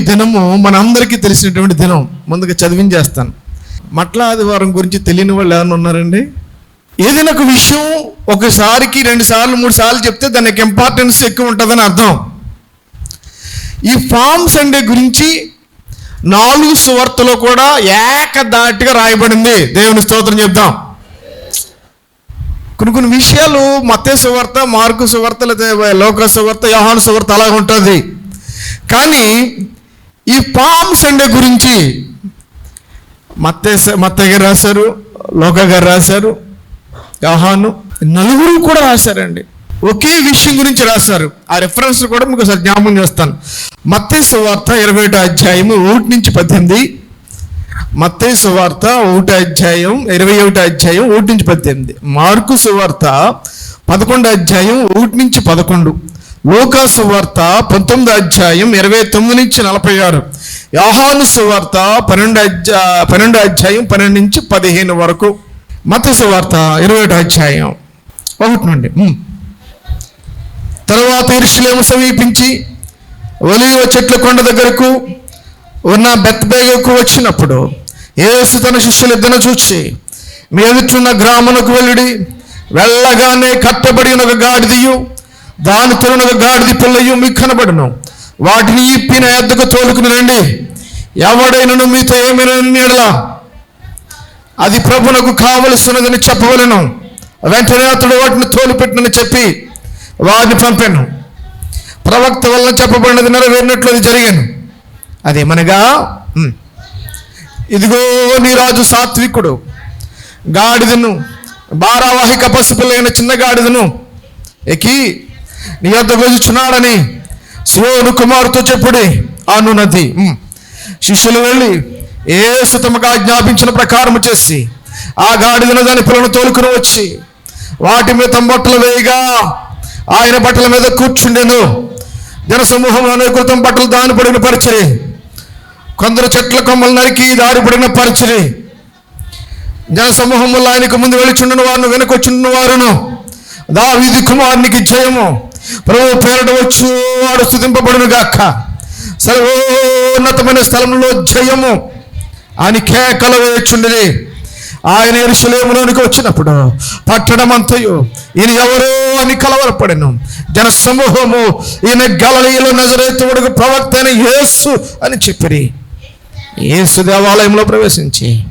దినము మనందరికీ తెలిసినటువంటి దినం. ముందుగా చదివించేస్తాను మట్ల ఆదివారం గురించి తెలియని వాళ్ళు ఎవరైనా ఉన్నారండి? ఏదైనా ఒక విషయం ఒకసారికి రెండు సార్లు మూడు సార్లు చెప్తే దానికి ఇంపార్టెన్స్ ఎక్కువ ఉంటుందని అర్థం. ఈ ఫామ్ సండే గురించి నాలుగు సువార్తలో కూడా ఏకదాటిగా రాయబడింది. దేవుని స్తోత్రం చెప్దాం. కొన్ని కొన్ని విషయాలు మత్తే సువార్త మార్కు సువార్త లేదా లోక సువార్త యోహాను సువార్త అలాగ ఉంటుంది. కానీ ఈ పామ్ సండే గురించి మత్తే మత్తయ్య గారు రాశారు లోక గారు రాశారు యోహాను. నలుగురు కూడా రాశారండి. ఒకే విషయం గురించి రాశారు. ఆ రెఫరెన్స్ కూడా మీకు ఒకసారి జ్ఞాపకం చేస్తాను. మత్తే సువార్త ఇరవై ఒకటో అధ్యాయము ఒకటి నుంచి పద్దెనిమిది. మత్తే సువార్త ఒకటి అధ్యాయం ఇరవై ఒకటో అధ్యాయం ఒకటి నుంచి పద్దెనిమిది. మార్కు సువార్త పదకొండు అధ్యాయం ఒకటి నుంచి పదకొండు. లోకా సువార్త పంతొమ్మిది అధ్యాయం ఇరవై తొమ్మిది నుంచి నలభై ఆరు. యోహాను సువార్త పన్నెండు అధ్యా పన్నెండు అధ్యాయం పన్నెండు నుంచి పదిహేను వరకు. మత సువార్త ఇరవై ఒకటి అధ్యాయం ఒకటి నుండి. తర్వాత తరువాత ఇరుషులేము సమీపించి ఒలివ చెట్ల కొండ దగ్గరకు ఉన్న బెత్బేగకు వచ్చినప్పుడు ఏసు తన శిష్యులు ఇద్దరు చూచి మీ ఎదుటిన్న గ్రామమునకు వెళ్ళుడి. వెళ్ళగానే కట్టబడి ఒక గాడిదియు దాని తొలనగా గాడిది పిల్లయు మీకు కనబడును. వాటిని ఇప్పిన ఎద్దకు తోలుకుని రండి. ఎవడైనను మీతో ఏమైనా నీడలా అది ప్రభునకు కావలసినదని చెప్పవలను. వెంటనే అతడు వాటిని తోలుపెట్టినని చెప్పి వారిని పంపాను. ప్రవక్త వలన చెప్పబడినది నెరవేరినట్లు అది జరిగాను. అదేమనగా ఇదిగో నీ రాజు సాత్వికుడు. గాడిదను భారావాహిక పసిపిల్లైన చిన్న గాడిదను ఎక్కి నీ యొద్ద గొలుచున్నాడని శివుడు కుమారుతో చెప్పుడి అనున్నది శిష్యులు వెళ్ళి ఏసు తమకు ఆజ్ఞాపించిన ప్రకారం చేసి ఆ గాడిదను దాని పిల్లను తోలుకుని వచ్చి వాటి మీద తమ బట్టలు వేయగా ఆయన బట్టల మీద కూర్చుండెను. జనసమూహంలో అనేక తమ బట్టలు దాని పడిన పరిచరి కొందరు చెట్ల కొమ్మలు నరికి దారి పడిన పరిచరి జనసమూహంలో ఆయనకు ముందు వెళ్ళిచుండిన వారును వెనుకొచ్చుండిన వారును. దావీది కుమారునికి జయము. ప్రభు పేరట వచ్చు వాడు స్థుతింపబడును గాక సర్వోన్నతమైన స్థలంలో జయము అని కేకలు వేచుండేది ఆయన ఎరుసలేములోనికి వచ్చినప్పుడు పట్టణం అంతయు ఈయన ఎవరో అని కలవరపడను. జన సమూహము ఈయన గలలీలో నజరేతుడుకు ప్రవక్త అయిన యేసు అని చెప్పిరి. యేసు దేవాలయంలో ప్రవేశించి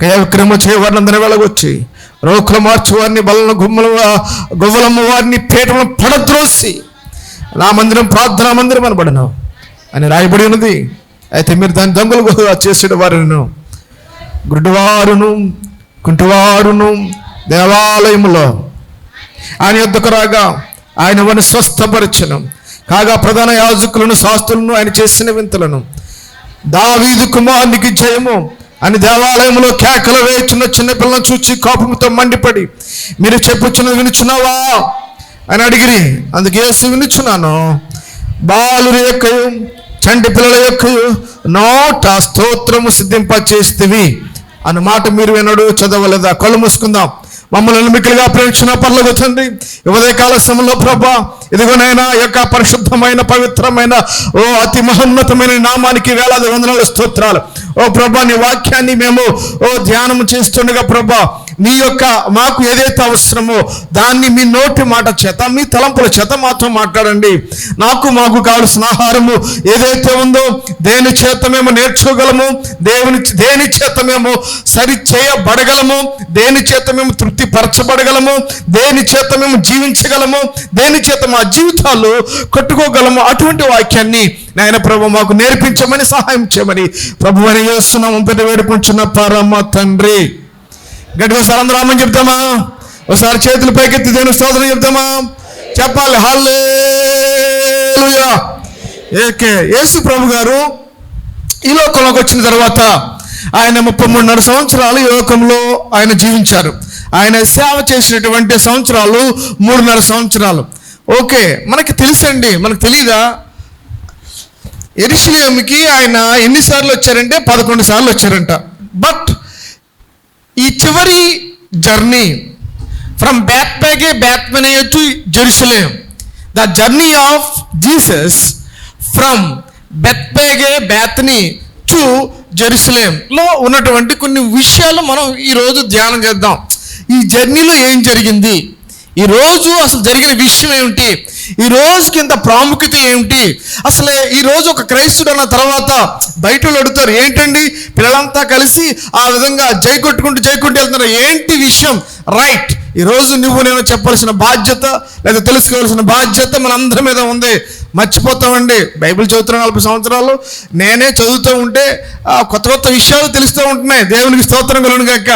కయక్రమ చేయవారిని వెళ్ళగొచ్చి రోకుల మార్చి వారిని బలను గుమ్మలు గువ్వలమ్మ వారిని పీటలను పడద్రోసి. నా మందిరం ప్రార్థనా మందిరం అనబడను అని రాయబడి ఉన్నది. అయితే మీరు దాని దొంగలు చేసిన వారిను గుడ్డివారును కుంటివారును దేవాలయములో ఆయన యొద్దకు రాగా ఆయన వారిని స్వస్థపరచను. కాగా ప్రధాన యాజకులను శాస్త్రులను ఆయన చేసిన వింతలను. దావీదు కుమారునికి జయము అని దేవాలయంలో కేకలు వేయుచున్న చిన్నపిల్లను చూచి కోపంతో మండిపడి మీరు చెప్పుచున్నది వినుచున్నావా? అని అడిగిరి. అందుకే వినుచున్నాను. బాలుర యొక్క చంటి పిల్లల యొక్క నోట స్తోత్రము సిద్ధింప చేస్తేవి అన్న మాట మీరు వినడు చదవలేదా? కళ్ళు మూసుకుందాం. మమ్మల్ని మిక్కులుగా ప్రేమించిన పర్లేదు తండ్రి ఉదయకాల సమయంలో ప్రభా ఇదిగోనైనా యొక్క పరిశుద్ధమైన పవిత్రమైన ఓ అతి మహోన్నతమైన నామానికి వేలాది వందనాలు స్తోత్రాలు. ఓ ప్రభా నీ వాక్యాన్ని మేము ఓ ధ్యానం చేస్తుండగా ప్రభా మీ యొక్క మాకు ఏదైతే అవసరమో దాన్ని మీ నోటి మాట చేత మీ తలంపుల చేత మాతో మాట్లాడండి. నాకు మాకు కావలసిన ఆహారము ఏదైతే ఉందో దేని చేత మేము నేర్చుకోగలము దేవుని దేని చేత మేము సరి చేయబడగలము దేని చేత మేము తృప్తి పరచబడగలము దేని చేత మేము జీవించగలము దేని చేత మా జీవితాలు కట్టుకోగలము అటువంటి వాక్యాన్ని నాయన ప్రభు మాకు నేర్పించమని సహాయం చేయమని ప్రభు అని చేస్తున్నాము పెద్ద వేడుకుంటున్న పరమ తండ్రి. గట్టిగా ఒకసారి అందరూ అమ్మని చెప్తామా ఒకసారి చేతులు పైకెత్తి దేని స్తోత్రం చెప్తామా చెప్పాలి. హల్లెలూయా. ఏకే యేసు ప్రభు గారు ఈ లోకంలోకి వచ్చిన తర్వాత ఆయన ముప్పై మూడున్నర సంవత్సరాలు ఈ లోకంలో ఆయన జీవించారు. ఆయన సేవ చేసినటువంటి సంవత్సరాలు మూడున్నర సంవత్సరాలు. ఓకే మనకి తెలుసండి మనకు తెలీదా? ఎరుషులేమికి ఆయన ఎన్నిసార్లు వచ్చారంటే పదకొండు సార్లు వచ్చారంట. బట్ ఈ చివరి journey from Bethphage Bethany to Jerusalem. The journey of Jesus from Bethphage Bethany to జెరూసలేంలో ఉన్నటువంటి కొన్ని విషయాలు మనం ఈరోజు ధ్యానం చేద్దాం. ఈ జర్నీలో ఏం జరిగింది? ఈరోజు అసలు జరిగిన విషయం ఏమిటి? ఈ రోజుకి ఇంత ప్రాముఖ్యత ఏమిటి? అసలు ఈ రోజు ఒక క్రైస్తుడు అన్న తర్వాత బయట వాళ్ళు అడుగుతారు ఏంటండి? పిల్లలంతా కలిసి ఆ విధంగా జై కొట్టుకుంటూ జై కొట్టు వెళ్తున్నారు. ఏంటి విషయం? రైట్ ఈ రోజు నువ్వు నేను చెప్పాల్సిన బాధ్యత లేదా తెలుసుకోవాల్సిన బాధ్యత మన అందరి మీద ఉంది. మర్చిపోతామండి. బైబిల్ చదువుతున్న నలభై సంవత్సరాలు నేనే చదువుతూ ఉంటే కొత్త కొత్త విషయాలు తెలుస్తూ ఉంటున్నాయి. దేవునికి స్తోత్రం కలుగును గాక.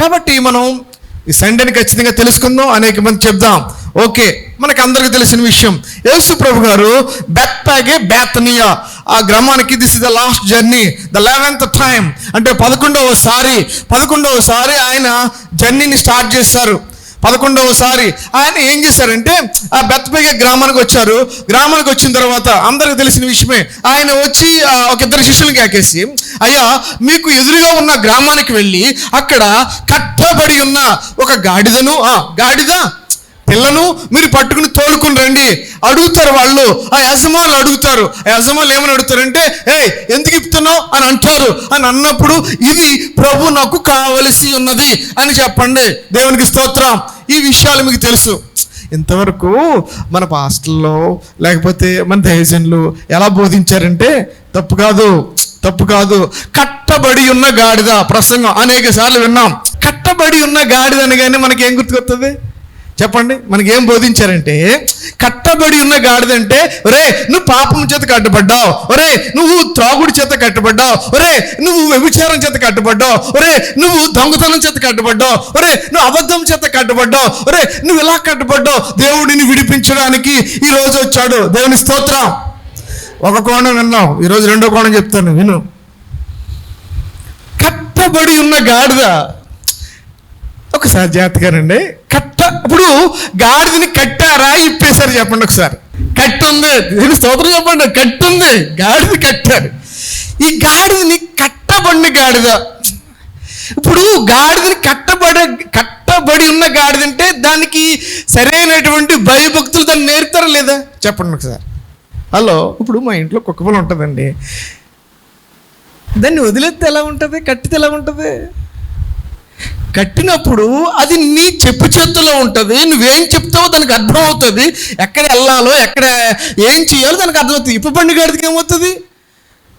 కాబట్టి మనం ఈ సండేని ఖచ్చితంగా తెలుసుకుందాం అనేక మంది చెప్దాం. ఓకే మనకు అందరికీ తెలిసిన విషయం. యేసు ప్రభు గారు బెత్పాగే బేతనియా. ఆ గ్రామానికి this is the last journey the eleventh time అంటే పదకొండవసారి పదకొండవసారి ఆయన జర్నీని స్టార్ట్ చేశారు. పదకొండవసారి ఆయన ఏం చేశారంటే ఆ బెత్తపేగే గ్రామానికి వచ్చారు. గ్రామానికి వచ్చిన తర్వాత అందరికి తెలిసిన విషయమే ఆయన వచ్చి ఒక ఇద్దరు శిష్యులు కేకేసి అయ్యా మీకు ఎదురుగా ఉన్న గ్రామానికి వెళ్ళి అక్కడ కట్టబడి ఉన్న ఒక గాడిదను ఆ గాడిద పిల్లను మీరు పట్టుకుని తోలుకుని రండి. అడుగుతారు వాళ్ళు. ఆ యజమానులు అడుగుతారు. ఆ యజమానులు ఏమని అడుగుతారంటే ఏ ఎందుకు ఇప్పుతున్నావు అని అంటారు. అని అన్నప్పుడు ఇది ప్రభు నాకు కావలసి ఉన్నది అని చెప్పండి. దేవునికి స్తోత్రం. ఈ విషయాలు మీకు తెలుసు. ఇంతవరకు మన పాస్టల్లో లేకపోతే మన దైవజనులు ఎలా బోధించారంటే తప్పు కాదు తప్పు కాదు. కట్టబడి ఉన్న గాడిద. ప్రసంగం. అనేక సార్లు విన్నాం. కట్టబడి ఉన్న గాడిద అనగానే మనకి ఏం గుర్తుకొస్తుంది చెప్పండి మనకి ఏం బోధించారంటే కట్టబడి ఉన్న గాడిదంటే ఒరే నువ్వు పాపం చేత కట్టబడ్డావు ఒరే నువ్వు త్రాగుడి చేత కట్టబడ్డావు ఒరే నువ్వు వ్యభిచారం చేత కట్టబడ్డావు ఒరే నువ్వు దొంగతనం చేత కట్టబడ్డావు ఒరే నువ్వు అబద్ధం చేత కట్టబడ్డావు ఒరే నువ్వు ఇలా కట్టబడ్డావు? దేవుడిని విడిపించడానికి ఈ రోజు వచ్చాడు. దేవుని స్తోత్రం. ఒక కోణం విన్నావు ఈరోజు రెండో కోణం చెప్తాను విను. కట్టబడి ఉన్న గాడిద ఒకసారి జాగ్రత్తగానండి కట్ట ఇప్పుడు గాడిదని కట్టారా? ఇప్పేశారు చెప్పండి ఒకసారి. కట్ట ఉంది దీని స్తోత్రం చెప్పండి. కట్ట ఉంది గాడిద కట్టారు ఈ గాడిదని కట్టబడిన గాడిద. ఇప్పుడు గాడిదని కట్టబడ కట్టబడి ఉన్న గాడిదంటే దానికి సరైనటువంటి భయభక్తులు దాన్ని నేర్తారా లేదా? చెప్పండి ఒకసారి. హలో ఇప్పుడు మా ఇంట్లో కుక్క ఉంటుందండి. దాన్ని వదిలేస్తే ఎలా ఉంటుంది? కట్టితే ఎలా ఉంటుంది? కట్టినప్పుడు అది నీ చెప్పు చేతుల్లో ఉంటుంది. నువ్వేం చెప్తావో దానికి అర్థం అవుతుంది. ఎక్కడ వెళ్ళాలో ఎక్కడ ఏం చేయాలో దానికి అర్థమవుతుంది ఇప్పు పండు గాడికి ఏమవుతుంది?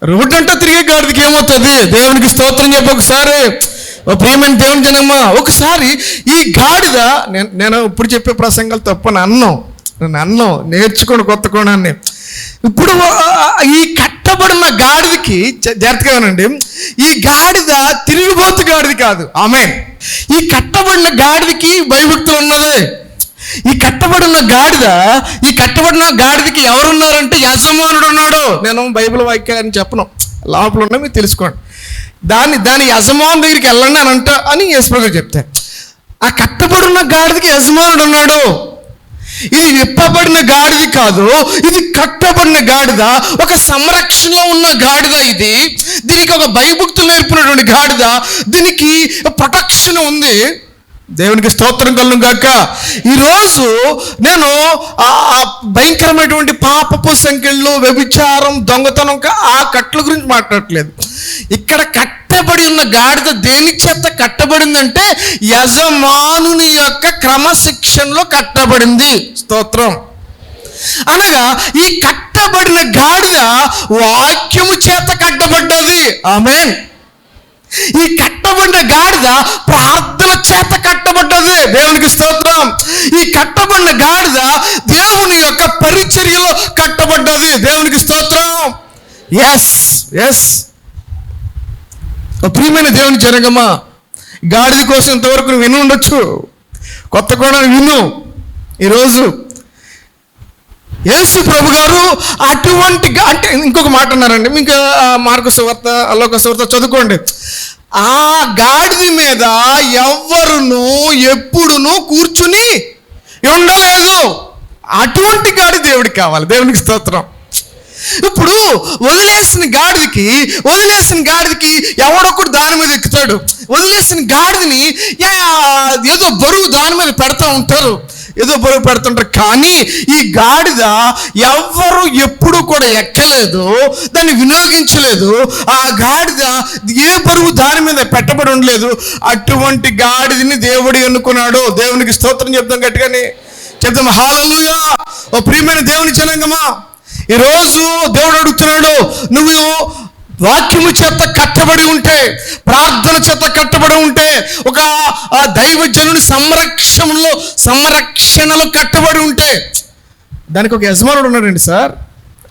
రోడ్డు అంతా తిరిగే గాడికి ఏమవుతుంది? దేవునికి స్తోత్రం చెప్పి ఒకసారి. ఓ ప్రియమైన దేవుని జనమ్మా ఒకసారి ఈ గాడిద నేను నేను ఇప్పుడు చెప్పే ప్రసంగాలు తప్పని అన్నం. నేను అన్నం నేర్చుకోండి కొత్త కోణాన్ని. ఇప్పుడు ఈ కట్టబడిన గాడిదకి జ- జాగ్రత్తగా ఈ గాడిద తిరిగిపోతు గాడిది కాదు. ఆమె ఈ కట్టబడిన గాడిదకి భయభక్తులు ఉన్నది ఈ కట్టబడిన గాడిద ఈ కట్టబడిన గాడిదకి ఎవరున్నారంటే యజమానుడు ఉన్నాడు నేను బైబిల్ వాక్యాన్ని చెప్పను. లోపల ఉన్న మీరు తెలుసుకోండి. దాన్ని దాని యజమాను దగ్గరికి వెళ్ళండి అని అంట అని యేసుప్రభు చెప్తారు ఆ కట్టబడిన గాడిదకి యజమానుడు ఉన్నాడు ఇది విప్పబడిన గాడిది కాదు ఇది కట్టబడిన గాడిద ఒక సంరక్షణలో ఉన్న గాడిద ఇది. దీనికి ఒక భయభక్తులు నేర్పినటువంటి గాడిద దీనికి ప్రొటెక్షన్ ఉంది. దేవునికి స్తోత్రం కలను గాక. ఈరోజు నేను ఆ భయంకరమైనటువంటి పాపపు సంఖ్యలు వ్యభిచారం దొంగతనం కా- ఆ కట్టల గురించి మాట్లాడట్లేదు. ఇక్కడ కట్టబడి ఉన్న గాడిద దేని చేత కట్టబడిందంటే యజమానుని యొక్క క్రమశిక్షణలో కట్టబడింది. స్తోత్రం. అనగా ఈ కట్టబడిన గాడిద వాక్యము చేత కట్టబడ్డది. ఆమె ఈ కట్టబడిన గాడిద ప్రార్థన చేత కట్టబడ్డది. దేవునికి స్తోత్రం. ఈ కట్టబడిన గాడిద దేవుని యొక్క పరిచర్యలో కట్టబడ్డది. దేవునికి స్తోత్రం. ఎస్ ఎస్ ప్రియమైన దేవుని జరగమ్మా గాడిద కోసం ఇంతవరకు నువ్వు విని ఉండొచ్చు. కొత్త కూడా విను. ఈరోజు యేసు ప్రభు గారు అటువంటి అంటే ఇంకొక మాట అన్నారండి. మీకు మార్కు సువార్త అల్లోక సువార్త చదువుకోండి. ఆ గాడిద మీద ఎవ్వరును ఎప్పుడును కూర్చుని ఉండలేదు. అటువంటి గాడి దేవుడికి కావాలి. దేవునికి స్తోత్రం. ఇప్పుడు వదిలేసిన గాడిదకి వదిలేసిన గాడిదకి ఎవడొకడు దాని మీద ఎక్కుతాడు? వదిలేసిన గాడిదని ఏదో బరువు దాని మీద పెడతా ఉంటారు. ఏదో బరువు పెడుతుంటారు. కానీ ఈ గాడిద ఎవ్వరు ఎప్పుడు కూడా ఎక్కలేదు దాన్ని వినియోగించలేదు. ఆ గాడిద ఏ బరువు దాని మీద పెట్టబడి ఉండలేదు. అటువంటి గాడిదని దేవుడు ఎన్నుకున్నాడు. దేవునికి స్తోత్రం చెప్తాం గట్టిగాని. చెప్తాం హాలలుయా ఓ ప్రియమైన దేవుని జనంగమా! ఈరోజు దేవుడు అడుగుతున్నాడు నువ్వు వాక్యము చేత కట్టబడి ఉంటే ప్రార్థన చేత కట్టబడి ఉంటే ఒక ఆ దైవజనుని సంరక్షణలో సంరక్షణలో కట్టబడి ఉంటే దానికి ఒక యజమానుడు ఉన్నాడండి సార్.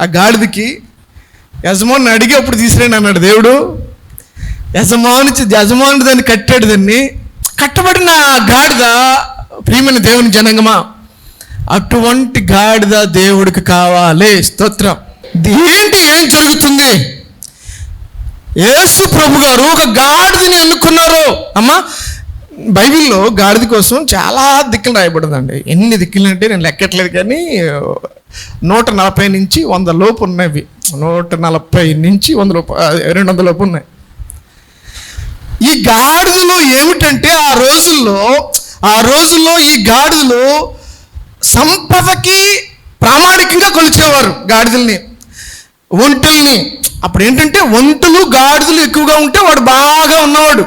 ఆ గాడిదకి యజమాని అడిగి అప్పుడు తీసిరండి అన్నాడు దేవుడు యజమాని యజమానుడు దాన్ని కట్టాడు దాన్ని. కట్టబడిన ఆ గాడిద ప్రియమైన దేవుని జనంగమా? అటువంటి గాడిద దేవుడికి కావాలి. స్తోత్రం. ఏంటి ఏం జరుగుతుంది? యేసు ప్రభు గారు ఒక గాడిదని ఎన్నుకున్నారు. అమ్మా బైబిల్లో గాడిద కోసం చాలా దిక్కులు రాయబడిందండి. ఎన్ని దిక్కులు అంటే నేను లెక్కట్లేదు కానీ నూట నలభై నుంచి వంద లోపు ఉన్నవి. నూట నలభై నుంచి వంద లోపు రెండు వందల లోపు ఉన్నాయి. ఈ గాడిదలు ఏమిటంటే ఆ రోజుల్లో ఆ రోజుల్లో ఈ గాడిదలు సంపదకి ప్రామాణికంగా కొలిచేవారు గాడిదల్ని ఒంటల్ని. అప్పుడు ఏంటంటే వంతులు గాడిదలు ఎక్కువగా ఉంటే వాడు బాగా ఉన్నవాడు.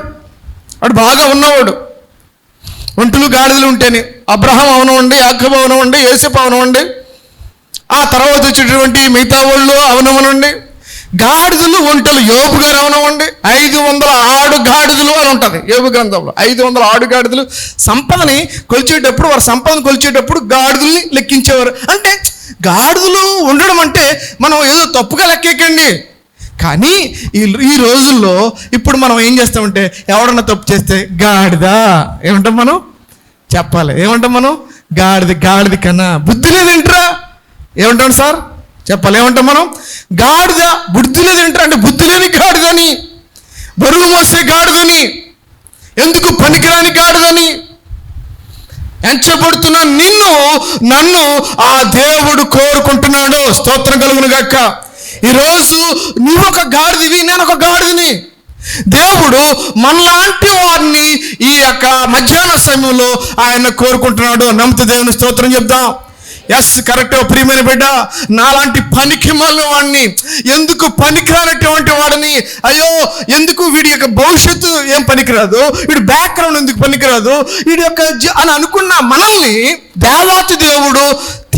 వాడు బాగా ఉన్నవాడు. ఒంటలు గాడిదలు ఉంటేనే అబ్రహం అవనవండి యాకబ్ అవనవండి ఏసప్ అవనవండి ఆ తర్వాత వచ్చేటటువంటి మిగతా వాళ్ళు అవనవనండి. గాడిదలు ఒంటలు యోపు గారు అవనవండి. ఐదు వందల ఆడు గాడిదలు అని ఉంటుంది యోపు గ్రంథంలో. ఐదు వందల ఆడు గాడిదలు. సంపదని కొలిచేటప్పుడు వారు సంపదను కొలిచేటప్పుడు గాడిదల్ని లెక్కించేవారు. అంటే గాడిదలు ఉండడం అంటే మనం ఏదో తప్పుగా లెక్కేకండి. కానీ ఈ ఈ రోజుల్లో ఇప్పుడు మనం ఏం చేస్తామంటే ఎవడన్నా తప్పు చేస్తే గాడిదా. ఏమంటాం మనం? చెప్పాలి. ఏమంటాం మనం? గాడిద గాడిద కన్నా బుద్ధి లేదేంట్రా ఏమంటాం సార్? చెప్పాలి. ఏమంటాం మనం? గాడిద బుద్ధి లేదేంట్రా అంటే బుద్ధి లేని గాడిదని. బరువు మోసే గాడిదని. ఎందుకు పనికిరాని గాడిదని? ఎంచబడుతున్న నిన్ను నన్ను ఆ దేవుడు కోరుకుంటున్నాడు. స్తోత్రం కలుగును గక్క ఈరోజు నువ్వు ఒక గాడిదివి నేను ఒక గాడిదని. దేవుడు మనలాంటి వారిని ఈ యొక్క మధ్యాహ్న సమయంలో ఆయన కోరుకుంటున్నాడు. నమ్మితే దేవుని స్తోత్రం చెప్దాం ఎస్ కరెక్ట్ ప్రియమైన బిడ్డ. నాలాంటి పనికి మళ్ళీ వాడిని ఎందుకు పనికిరానటువంటి వాడిని? అయ్యో ఎందుకు వీడి యొక్క భవిష్యత్తు ఏం పనికిరాదు? వీడి బ్యాక్గ్రౌండ్ ఎందుకు పనికిరాదు? వీడి యొక్క అని అనుకున్న మనల్ని దేవాతి దేవుడు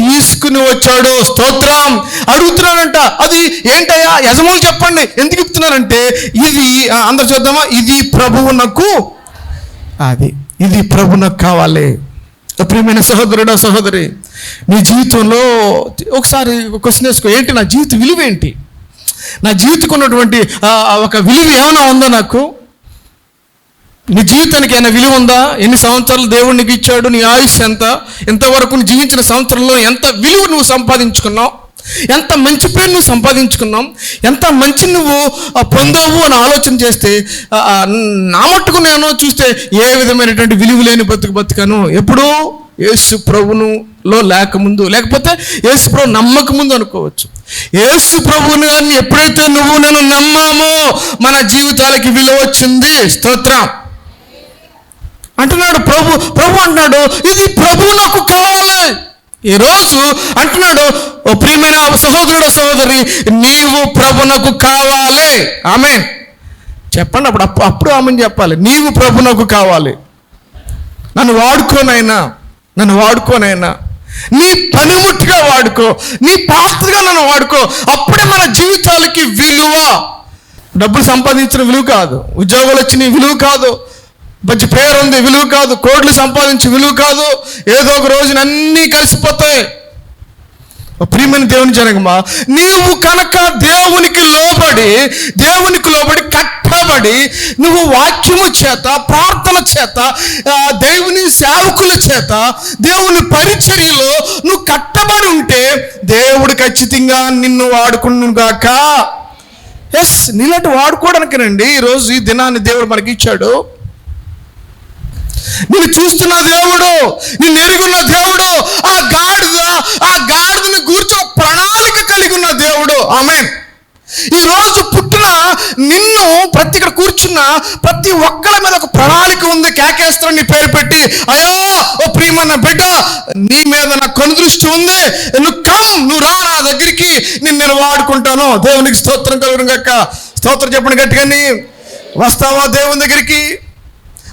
తీసుకుని వచ్చాడు. స్తోత్రం. అడుగుతున్నానంట అది ఏంటయ్యా? యజమానులు చెప్పండి. ఎందుకు ఇస్తున్నారంటే ఇది అందరు చూద్దామా? ఇది ప్రభువునకు అది ఇది ప్రభునకు కావాలి. ప్రియమైన సహోదరుడా సహోదరి నీ జీవితంలో ఒకసారి క్వశ్చన్ వేసుకో. ఏంటి నా జీవిత విలువ ఏంటి? నా జీవితకు ఉన్నటువంటి ఒక విలువ ఏమైనా ఉందో నాకు? నీ జీవితానికి ఏమైనా విలువ ఉందా? ఎన్ని సంవత్సరాలు దేవుడు నీకు ఇచ్చాడు? నీ ఆయుష్ ఎంత? ఇంతవరకు నువ్వు జీవించిన సంవత్సరంలో ఎంత విలువ నువ్వు సంపాదించుకున్నావు? ఎంత మంచి పేరు నువ్వు సంపాదించుకున్నావు? ఎంత మంచి నువ్వు పొందావు అని ఆలోచన చేస్తే నా మట్టుకు నేను చూస్తే ఏ విధమైనటువంటి విలువ లేని బతుకు బతుకాను? ఎప్పుడూ యేసు ప్రభునులో లేకముందు లేకపోతే యేసు ప్రభు నమ్మక ముందు అనుకోవచ్చు. యేసు ప్రభుని అని ఎప్పుడైతే నువ్వు నన్ను నమ్మామో మన జీవితాలకి విలువ వచ్చింది. స్తోత్రం. అంటున్నాడు ప్రభు ప్రభు అంటున్నాడు ఇది ప్రభు నాకు కావాలి. ఈరోజు అంటున్నాడు ఓ ప్రియమైన సహోదరుడు సహోదరి నీవు ప్రభునకు కావాలి. ఆమె చెప్పండి అప్పుడు అప్పుడు ఆమెను చెప్పాలి. నీవు ప్రభునకు కావాలి. నన్ను వాడుకోనైనా నన్ను వాడుకోనైనా నీ పనిముట్టుగా వాడుకో నీ పాత్రగా నన్ను వాడుకో అప్పుడే మన జీవితాలకి విలువ. డబ్బులు సంపాదించిన విలువ కాదు. ఉద్యోగాలు వచ్చిన విలువ కాదు. మంచి పేరు ఉంది విలువ కాదు కోట్లు సంపాదించి విలువ కాదు ఏదో ఒక రోజున అన్నీ కలిసిపోతాయి. ప్రియమైన దేవుని జనగమా నీవు కనుక దేవునికి లోబడి దేవునికి లోబడి కట్టబడి నువ్వు వాక్యము చేత ప్రార్థన చేత దేవుని సేవకుల చేత దేవుని పరిచర్యలో నువ్వు కట్టబడి ఉంటే దేవుడు ఖచ్చితంగా నిన్ను వాడుకున్నాగాక ఎస్ నీలాంటి వాడుకోవడానికేనండి ఈరోజు ఈ దినాన్ని దేవుడు మనకి ఇచ్చాడు. నిన్ను చూస్తున్న దేవుడు నేను ఎరుగున్న దేవుడు ఆ గాడిద ఆ గాడిదని గూర్చిన ప్రణాళిక కలిగి ఉన్న దేవుడు. ఆమె ఈ రోజు పుట్టిన నిన్ను ప్రతి ఇక్కడ కూర్చున్న ప్రతి ఒక్కరి మీద ఒక ప్రణాళిక ఉంది. కేకేస్తారని నీ పేరు పెట్టి అయ్యో ఓ ప్రియమన్న బిడ్డ నీ మీద నా కనుదృష్టి ఉంది. నువ్వు కమ్ నువ్వు రా నా దగ్గరికి నేను నేను వాడుకుంటాను. దేవునికి స్తోత్రం కలుగును గక్క స్తోత్రం చెప్పండి గట్టిగాని వస్తావా దేవుని దగ్గరికి?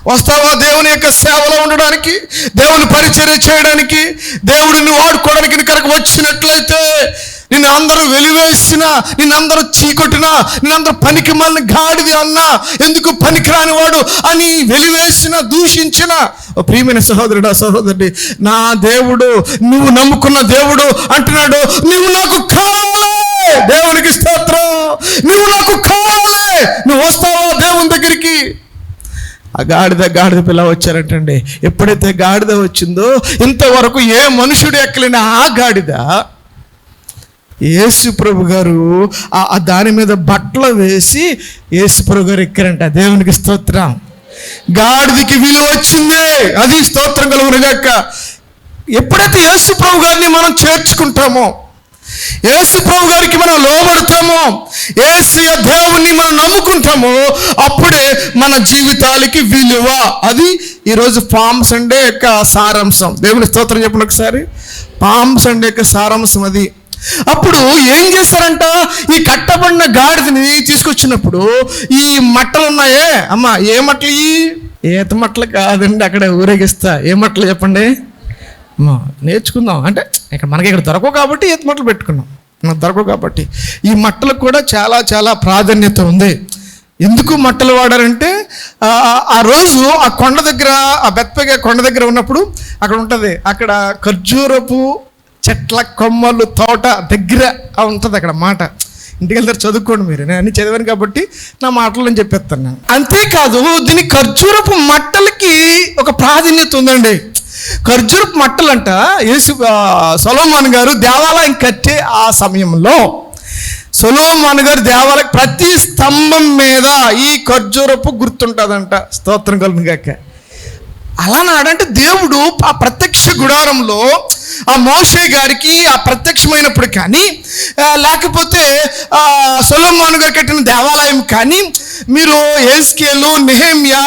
వస్తావా దేవుని యొక్క సేవలో ఉండడానికి? దేవుని పరిచర్య చేయడానికి? దేవుడిని వాడుకోవడానికి నీ ఇక్కడికి వచ్చినట్లయితే నిన్ను అందరూ వెలివేసిన నిన్ను అందరూ చీకొట్టిన నిన్ను అందరూ పనికి మళ్ళీ గాడిది అన్నా ఎందుకు పనికిరాని వాడు? అని వెలివేసిన దూషించిన. ప్రియమైన సహోదరుడా సహోదరుడి నా దేవుడు నువ్వు నమ్ముకున్న దేవుడు అంటున్నాడు నువ్వు నాకు కావాలి దేవునికి స్తోత్రం. నువ్వు నాకు కావాలి. నువ్వు వస్తావా దేవుని దగ్గరికి? ఆ గాడిద గాడిద పిల్ల వచ్చారంటండి. ఎప్పుడైతే గాడిద వచ్చిందో ఇంతవరకు ఏ మనుషుడు ఎక్కలేని ఆ గాడిద. యేసుప్రభు గారు ఆ ఆ దాని మీద బట్టలు వేసి యేసుప్రభు గారు ఎక్కారంట. దేవునికి స్తోత్రం. గాడిదకి విలువ వచ్చిందే. అది స్తోత్రం కలుగురుగాక ఎప్పుడైతే యేసుప్రభు గారిని మనం చేర్చుకుంటామో ఏసు ప్రభు గారికి మనం లోబడతామో. ఏసయ దేవుణ్ణి మనం నమ్ముకుంటామో అప్పుడే మన జీవితాలకి విలువ. అది ఈరోజు పామ్ సండే యొక్క సారాంశం. దేవుని స్తోత్రం చెప్పండి ఒకసారి. పామ్ సండే యొక్క సారాంశం అది. అప్పుడు ఏం చేస్తారంట? ఈ కట్టబడిన గాడిదని తీసుకొచ్చినప్పుడు ఈ మట్టలు ఉన్నాయే? అమ్మ ఏ మట్టలు ఈ? మట్టలు కాదండి అక్కడ ఊరేగిస్తా. ఏ మట్టలు చెప్పండి? అమ్మా, నేర్చుకుందాం. అంటే ఇక్కడ మనకి ఇక్కడ దొరకవు కాబట్టి ఈత మట్టలు పెట్టుకున్నాం. మనకు దొరకవు కాబట్టి. ఈ మట్టలకు కూడా చాలా చాలా ప్రాధాన్యత ఉంది. ఎందుకు మట్టలు వాడారంటే ఆ, రోజు ఆ కొండ దగ్గర ఆ బెత్పగా కొండ దగ్గర ఉన్నప్పుడు అక్కడ ఉంటుంది. అక్కడ ఖర్జూరపు చెట్ల కొమ్మలు తోట దగ్గర ఉంటుంది అక్కడ మాట. ఇంటికి వెళ్తారు చదువుకోండి మీరు. నేను అన్ని చదివాను కాబట్టి నా మాటలు నేను చెప్పేస్తాను. అంతేకాదు దీని ఖర్జూరపు మట్టలకి ఒక ప్రాధాన్యత ఉందండి. ఖర్జూరపు మట్టలంట. యేసు సొలోమాన్ గారు దేవాలయం కట్టే ఆ సమయంలో సొలోమాన్ గారు దేవాలయం ప్రతి స్తంభం మీద ఈ ఖర్జూరపు గుర్తుంటుందంట. స్తోత్రం కలుగును అలా నాడంటే దేవుడు ఆ ప్రత్యక్ష గుడారంలో ఆ మోషే గారికి ఆ ప్రత్యక్షమైనప్పుడు కానీ లేకపోతే ఆ, గారు కట్టిన దేవాలయం కానీ మీరు ఏస్కేలు నెహేమియా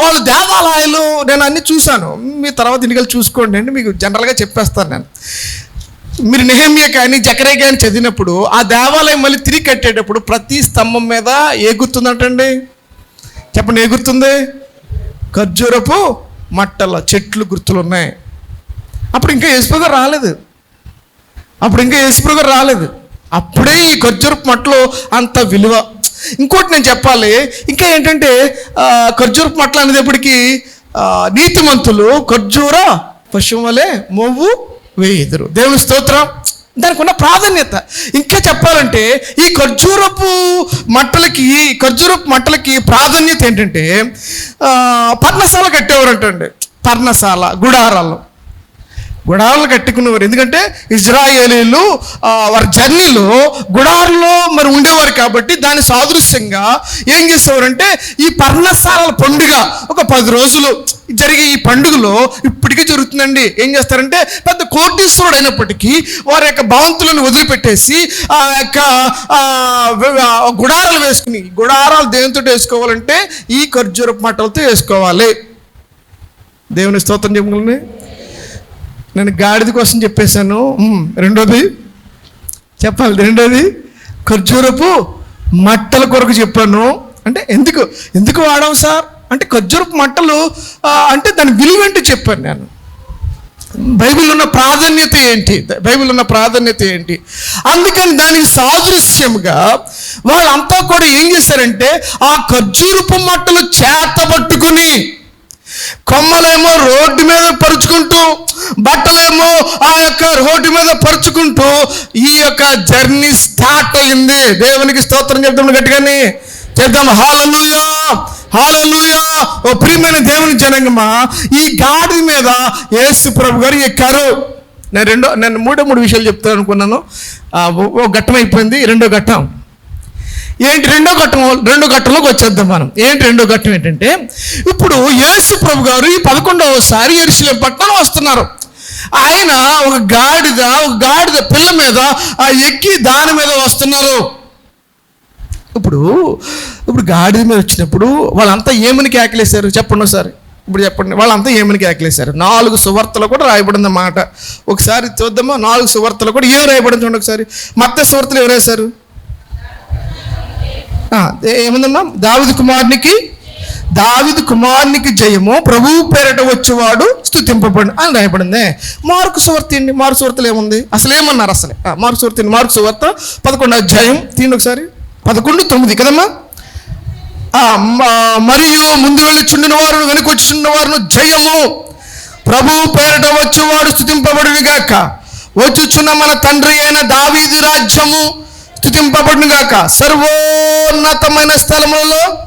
వాళ్ళు దేవాలయాలు నేను అన్ని చూశాను. మీ తర్వాత ఇంటికి చూసుకోండి. అండి మీకు జనరల్గా చెప్పేస్తాను నేను. మీరు నెహమియ కానీ జకరే కానీ చదివినప్పుడు ఆ దేవాలయం మళ్ళీ తిరిగి కట్టేటప్పుడు ప్రతి స్తంభం మీద ఏ గుర్తుందటండి చెప్పండి ఏ గుర్తుంది ఖర్జూరపు మట్టల చెట్లు గుర్తులు ఉన్నాయి అప్పుడు ఇంకా యేసుప్రభు గారు రాలేదు. అప్పుడు ఇంకా యేసుప్రభు గారు రాలేదు. అప్పుడే ఈ ఖర్జూరపు మట్టలో అంత విలువ. ఇంకోటి నేను చెప్పాలి. ఇంకా ఏంటంటే ఖర్జూరపు మట్టలు అనేటప్పటికీ నీతిమంతులు ఖర్జూర పశువు వలె మొవ్వు వేయుదురు. దేవుని స్తోత్రం. దానికి ఉన్న ప్రాధాన్యత. ఇంకా చెప్పాలంటే ఈ ఖర్జూరపు మట్టలకి ఖర్జూరపు మట్టలకి ప్రాధాన్యత ఏంటంటే పర్ణశాల పర్ణశాల కట్టేవారంటండి. పర్ణశాల గుడారాలు. గుడారాలు కట్టుకునేవారు. ఎందుకంటే ఇజ్రాయేలీలు వారి జర్నీలో గుడారంలో మరి ఉండేవారు కాబట్టి దాని సాదృశ్యంగా ఏం చేసేవారంటే ఈ పర్ణశాలల పండుగ ఒక పది రోజులు జరిగే ఈ పండుగలో ఇప్పటికీ జరుగుతుందండి. ఏం చేస్తారంటే పెద్ద కోటీశ్వరుడు అయినప్పటికీ వారి యొక్క భవంతులను వదిలిపెట్టేసి ఆ యొక్క గుడారాలు వేసుకుని గుడారాలు దేనితో వేసుకోవాలంటే ఈ ఖర్జూరపు మట్టలతో వేసుకోవాలి. దేవుని స్తోత్రం చెప్పగలని నేను గాడిద కోసం చెప్పేశాను. రెండోది చెప్పాలి రెండోది ఖర్జూరపు మట్టల కొరకు చెప్పాను. అంటే ఎందుకు ఎందుకు వాడాం సార్? అంటే ఖర్జూరపు మట్టలు అంటే దాని విలువ చెప్పాను నేను. బైబిల్ ఉన్న ప్రాధాన్యత ఏంటి? బైబిల్ ఉన్న ప్రాధాన్యత ఏంటి? అందుకని దానికి సాదృశ్యంగా వాళ్ళంతా కూడా ఏం చేశారంటే ఆ ఖర్జూరపు మట్టలు చేత పట్టుకుని కొమ్మలేమో రోడ్డు మీద పరుచుకుంటూ బట్టలేమో ఆ యొక్క రోడ్డు మీద పరుచుకుంటూ ఈ యొక్క జర్నీ స్టార్ట్ అయింది. దేవునికి స్తోత్రం చెప్తాం గట్టిగాని. చెప్తాం హాలలుయా హాలలుయా ఓ ప్రియమైన దేవుని జనంగమా ఈ గాడి మీద యేసు ప్రభు గారు ఎక్కారు. నేను రెండో నేను మూడో మూడు విషయాలు చెప్తాను అనుకున్నాను. ఓ ఘట్టం అయిపోయింది రెండో ఘట్టం. ఏంటి రెండో ఘట్టం రెండో ఘట్టంలోకి వచ్చేద్దాం మనం. ఏంటి రెండో ఘట్టం ఏంటంటే ఇప్పుడు యేసు ప్రభు గారు ఈ పదకొండవసారి ఎరుసలే పట్టణం వస్తున్నారు. ఆయన ఒక గాడిద ఒక గాడిద పిల్ల మీద ఆ ఎక్కి దాని మీద వస్తున్నారు. ఇప్పుడు ఇప్పుడు గాడిద మీద వచ్చినప్పుడు వాళ్ళంతా ఏమని కేకలేశారు చెప్పండి ఒకసారి. ఇప్పుడు చెప్పండి. వాళ్ళంతా ఏమని కేకలేశారు నాలుగు సువార్తలు కూడా రాయబడింది మాట. ఒకసారి చూద్దామా? నాలుగు సువార్తలు కూడా ఏం రాయబడింది చూడండి ఒకసారి. మత్త సువార్తలు ఎవరేశారు ఏముందన్నా దావిదు దావిది కుమారునికి దావిది కుమారునికి జయము ప్రభువు పేరట వచ్చేవాడు స్థుతింపబడి అని రాయబడింది. మార్కు సువార్త ఏంటి? మార్కు సువార్తలు ఏముంది? అసలు ఏమన్నారు అసలే? మార్కు సువార్త మార్కు సువార్త పదకొండు అధ్యాయం తీయండి ఒకసారి. పదకొండు తొమ్మిది కదమ్మా? మరియు ముందు వెళ్ళిచుండిన వారు వెనుకొచ్చుచున్న వారును జయము. ప్రభు పేరట వచ్చేవాడు స్థుతింపబడుగాక వచ్చుచున్న మన తండ్రి అయిన దావీదు రాజ్యము. స్థుతింపబడును గాక సర్వోన్నతమైన స్థలములలో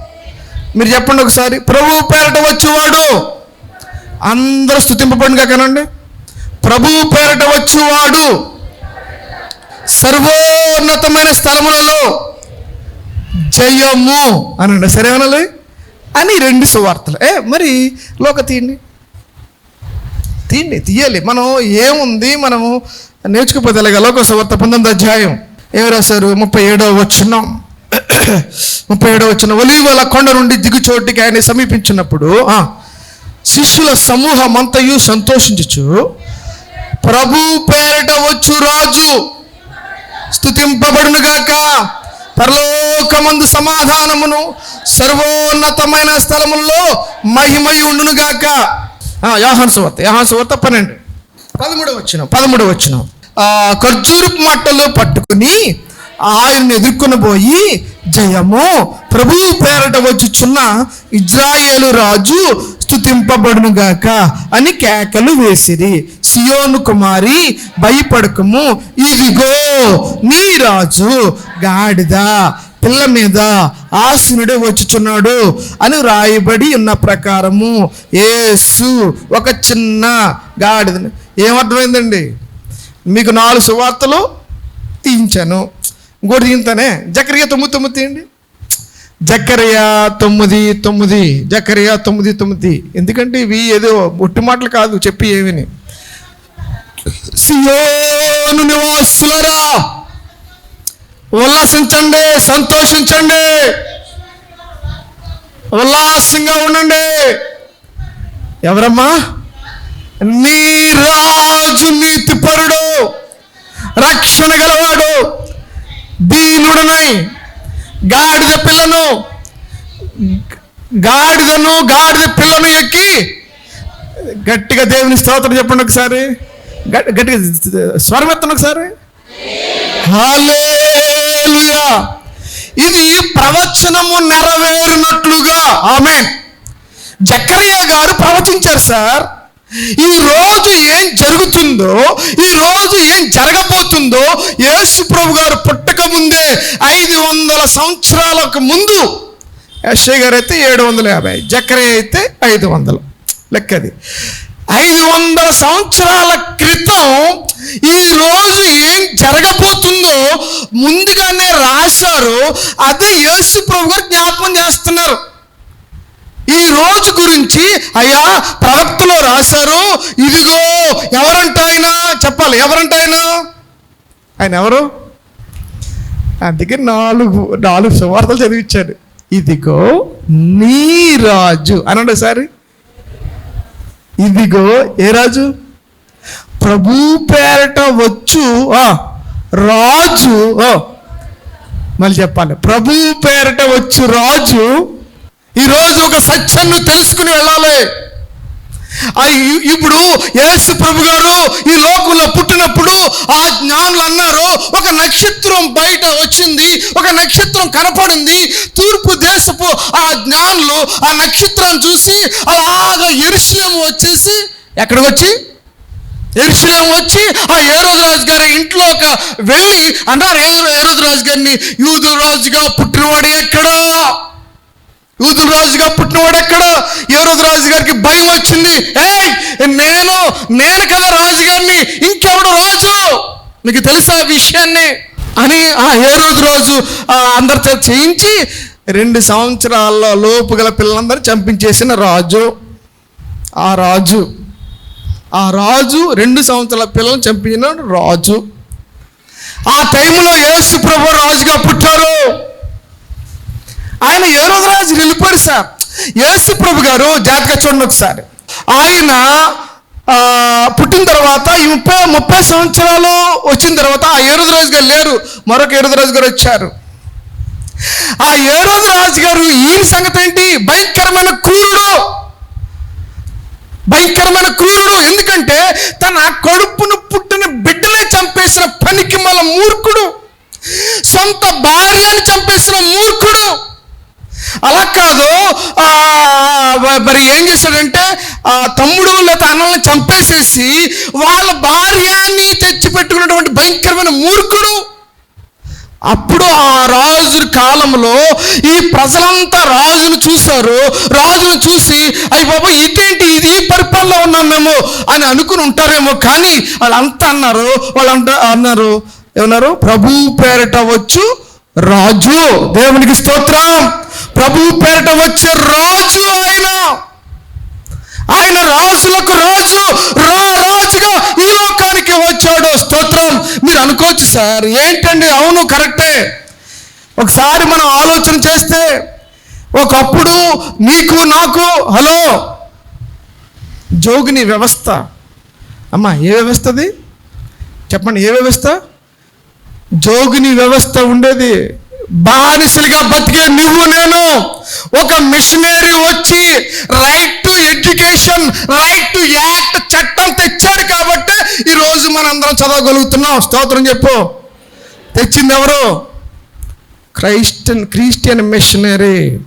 మీరు చెప్పండి ఒకసారి ప్రభువు పేరట వచ్చేవాడు. అందరూ స్థుతింపబడును కాకనండి ప్రభు పేరట వచ్చేవాడు. సర్వోన్నతమైన స్థలములలో జయము అనండి. సరేనాలి? అని రెండు సువార్తలు. ఏ మరి లోక తీయండి. తీయండి తీయాలి. మనం ఏముంది? మనము నేర్చుకుపోతే లోక సువార్త పంతొమ్మిది అధ్యాయం. ఏం రాశారు? ముప్పై ఏడవ వచ్చిన ముప్పై ఏడవ వచ్చిన ఒలీవల కొండ నుండి దిగుచోటికి ఆయన సమీపించినప్పుడు ఆ, శిష్యుల సమూహం అంతయు సంతోషించుచు ప్రభు పేరట వచ్చు రాజు స్థుతింపబడునుగాక పరలోకమందు సమాధానమును సర్వోన్నతమైన స్థలముల్లో మహిమై ఉండునుగాక. యాహాన్ సువార్త యాహాన్ సువార్త పన్నెండు. పదమూడవ వచ్చిన పదమూడవ వచ్చినాం ఖర్జూరపు మట్టలు పట్టుకుని ఆయన్ని ఎదుర్కొని పోయి జయము ప్రభువు పేరట వచ్చుచున్న ఇజ్రాయేలు రాజు స్థుతింపబడునుగాక అని కేకలు వేసిరి. సియోను కుమారి భయపడకము ఇదిగో నీ రాజు గాడిద పిల్ల మీద ఆసునుడే వచ్చుచున్నాడు అని రాయబడి ఉన్న ప్రకారము ఏసు ఒక చిన్న గాడిద ఏమర్థమైందండి? మీకు నాలుగు సువార్తలు తీయించాను ఇంకోటి తీయింతానే జకరియా తొమ్మిది తొమ్మిది తీయండి. జకరియా తొమ్మిది తొమ్మిది. జకరియా తొమ్మిది తొమ్మిది. ఎందుకంటే ఇవి ఏదో ఒట్టి మాటలు కాదు చెప్పి ఏమిని సియోను నివాసులరా. ఉల్లాసించండి సంతోషించండి. ఉల్లాసంగా ఉండండి. ఎవరమ్మా? నీ రాజు నీతిపరుడు రక్షణ గలవాడు దీనుడనై గాడిద పిల్లను గాడిదను గాడిద పిల్లను ఎక్కి గట్టిగా దేవుని స్తోత్రం చెప్పండి ఒకసారి. గట్టి- గట్టిగా స్వరం ఎత్తండి ఒకసారి. హల్లెలూయా. ఇది ప్రవచనము నెరవేరినట్లుగా ఆమె జక్కరియా గారు ప్రవచించారు సార్. ఈ రోజు ఏం జరుగుతుందో ఈ రోజు ఏం జరగబోతుందో యేసు ప్రభు గారు పుట్టక ముందే ఐదు వందల సంవత్సరాలకు ముందు యశ్వ గారు అయితే ఏడు వందల యాభై జకరియా అయితే ఐదు వందలు. లెక్కది. ఐదు వందల సంవత్సరాల క్రితం ఈ రోజు ఏం జరగబోతుందో ముందుగానే రాశారు అదే యేసు ప్రభు గారు జ్ఞాపకం చేస్తున్నారు. ఈ రోజు గురించి అయ్యా ప్రవక్తలో రాశారు. ఇదిగో ఎవరంట ఆయన? చెప్పాలి ఎవరంట ఆయన? ఆయన ఎవరు? అందుకే నాలుగు నాలుగు సువార్తలు చదివించాడు ఇదిగో నీ రాజు. అనండి ఒకసారి. ఇదిగో ఏ రాజు? ప్రభు పేరట వచ్చు. ఆ, రాజు. ఆ, మళ్ళీ చెప్పాలి. ప్రభు పేరట వచ్చు రాజు. ఈరోజు ఒక సత్యాన్ని తెలుసుకుని వెళ్ళాలి. ఇప్పుడు యేసు ప్రభు గారు ఈ లోకంలో పుట్టినప్పుడు ఆ జ్ఞానులు అన్నారు ఒక నక్షత్రం బయట వచ్చింది ఒక నక్షత్రం కనపడింది తూర్పు దేశపు ఆ జ్ఞానులు ఆ నక్షత్రం చూసి అలాగా ఎరుసలేము వచ్చేసి ఎక్కడికి వచ్చి? ఎరుశలేం వచ్చి ఆ ఏరోజు రాజు గారి ఇంట్లో ఒక వెళ్ళి అన్నారు "ఏ- గారిని యూదు రాజుగా పుట్టినవాడు ఎక్కడా? యూదుల రాజుగా పుట్టినవాడు ఎక్కడ? ఏ రాజు గారికి భయం వచ్చింది? ఏయ్ నేను నేను కదా రాజుగారిని ఇంకెవడు రాజు? మీకు తెలుసా ఆ విషయాన్ని? అని ఆ ఏ రోజు రాజు అందరితో చేయించి రెండు సంవత్సరాల లోపు గల పిల్లలందరూ చంపించేసిన రాజు. ఆ రాజు ఆ రాజు రెండు సంవత్సరాల పిల్లలను చంపించిన రాజు. ఆ టైంలో యేసు ప్రభు రాజుగా పుట్టారు. ఆయన ఏ రోజు రాజు వెళ్ళిపోయాడు సార్? యేసు ప్రభు గారు జాతక చూడండి ఒకసారి. ఆయన పుట్టిన తర్వాత ఈ ముప్పై ముప్పై సంవత్సరాలు వచ్చిన తర్వాత ఆ ఏరుదు రాజు గారు లేరు. మరొక ఏరుదు రాజు గారు వచ్చారు. ఆ ఏరోజు రాజు గారు ఈయన సంగతి ఏంటి? భయంకరమైన క్రూరుడు. భయంకరమైన క్రూరుడు. ఎందుకంటే తన కడుపును పుట్టిన బిడ్డలే చంపేసిన పనికి మూర్ఖుడు. సొంత భార్యను చంపేసిన మూర్ఖుడు. అలా కాదు. ఆ, మరి ఏం చేశాడంటే ఆ తమ్ముడు లేదా అన్నల్ని చంపేసేసి వాళ్ళ భార్యని తెచ్చి పెట్టుకున్నటువంటి భయంకరమైన మూర్ఖుడు. అప్పుడు ఆ రాజు కాలంలో ఈ ప్రజలంతా రాజును చూశారు. రాజును చూసి అయ్యి బాబా ఇదేంటి? ఇది పరిపాలన ఉన్నాం మేము అని అనుకుని ఉంటారేమో కానీ వాళ్ళంతా అన్నారు. వాళ్ళంతా అన్నారు ఏమన్నారు? ప్రభు పేరట వచ్చు రాజు. దేవునికి స్తోత్రం. ప్రభు పేరట వచ్చే రాజు ఆయన. ఆయన రాజులకు రాజు రా రాజుగా ఈ లోకానికి వచ్చాడు. స్తోత్రం. మీరు అనుకోవచ్చు సార్ ఏంటండి? అవును కరెక్టే. ఒకసారి మనం ఆలోచన చేస్తే ఒకప్పుడు నీకు నాకు హలో జోగిని వ్యవస్థ. అమ్మా ఏ వ్యవస్థది చెప్పండి ఏ వ్యవస్థ? జోగిని వ్యవస్థ ఉండేది. బానిసలుగా బతికే నువ్వు నేను ఒక మిషనరీ వచ్చి right to education right to act చట్టం తెచ్చాడు కాబట్టి ఈరోజు మనందరం చదవగలుగుతున్నాం. స్తోత్రం చెప్పు. తెచ్చింది ఎవరు క్రైస్టియన్ క్రిస్టియన్ మిషనరీ.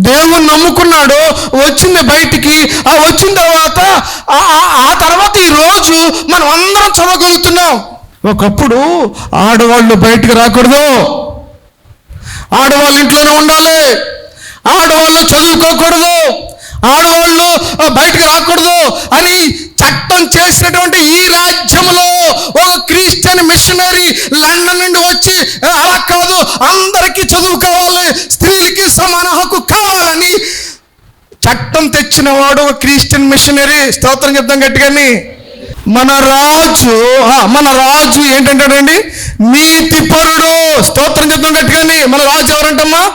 దేవుణ్ణి నమ్ముకున్నాడు వచ్చింది బయటికి ఆ వచ్చిన తర్వాత ఆ- ఆ తర్వాత ఈ రోజు మనం అందరం చదవగలుగుతున్నాం. ఒకప్పుడు ఆడవాళ్ళు బయటికి రాకూడదు. ఆడవాళ్ళు ఇంట్లోనే ఉండాలి. ఆడవాళ్ళు చదువుకోకూడదు. ఆడవాళ్ళు బయటకు బయటికి రాకూడదు అని చట్టం చేసినటువంటి ఈ రాజ్యంలో ఒక క్రిస్టియన్ మిషనరీ లండన్ నుండి వచ్చి అలా కాదు అందరికీ చదువు కావాలి స్త్రీలకి సమాన హక్కు కావాలని చట్టం తెచ్చిన వాడు ఒక క్రిస్టియన్ మిషనరీ. స్తోత్రం చెప్తాం గట్టిగాని. మన రాజు మన రాజు ఏంటంటాడండి? నీతిపరుడు. స్తోత్రం చెప్తాం గట్టిగాని. మన రాజు ఎవరంటమ్మా?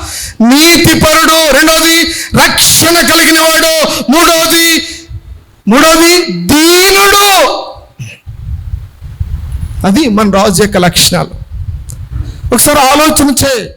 నీతిపరుడు. రెండోది రక్షణ కలిగిన వాడు. మూడోది మూడోది దీనుడు. అది మన రాజు యొక్క లక్షణాలు. ఒకసారి ఆలోచన చేయి.